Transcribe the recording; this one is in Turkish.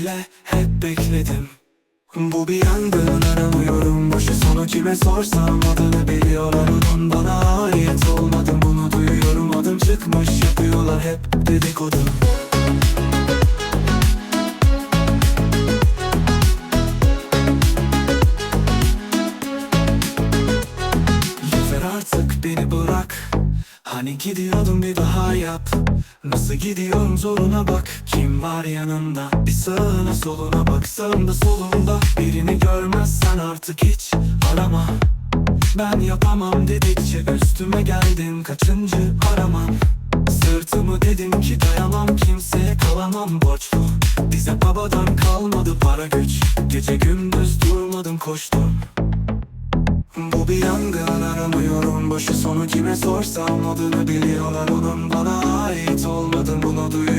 bile hep bekledim. Bu bir yangın aramıyorum Başı sonu kime sorsam adını biliyorlar. Onun bana ait olmadım bunu duyuyorum. Adım çıkmış yapıyorlar hep dedikodu. Lütfen artık beni bırak Hani gidiyordum bir daha yap. Nasıl gidiyorum zoruna bak. Kim var yanında? Bir sağına soluna bak Sağında solunda Birini görmezsen artık hiç arama. Ben yapamam dedikçe üstüme geldin. Kaçıncı aramam Sırtımı dedim ki dayamam. Kimseye kalamam. Borçlu. Bize babadan kalmadı para güç. Gece gündüz durmadım koştum bu bir yangın aramıyorum Başı sonu. Kime sorsam adını biliyorlar. Onun bana ait olmadım bunu duyuyorum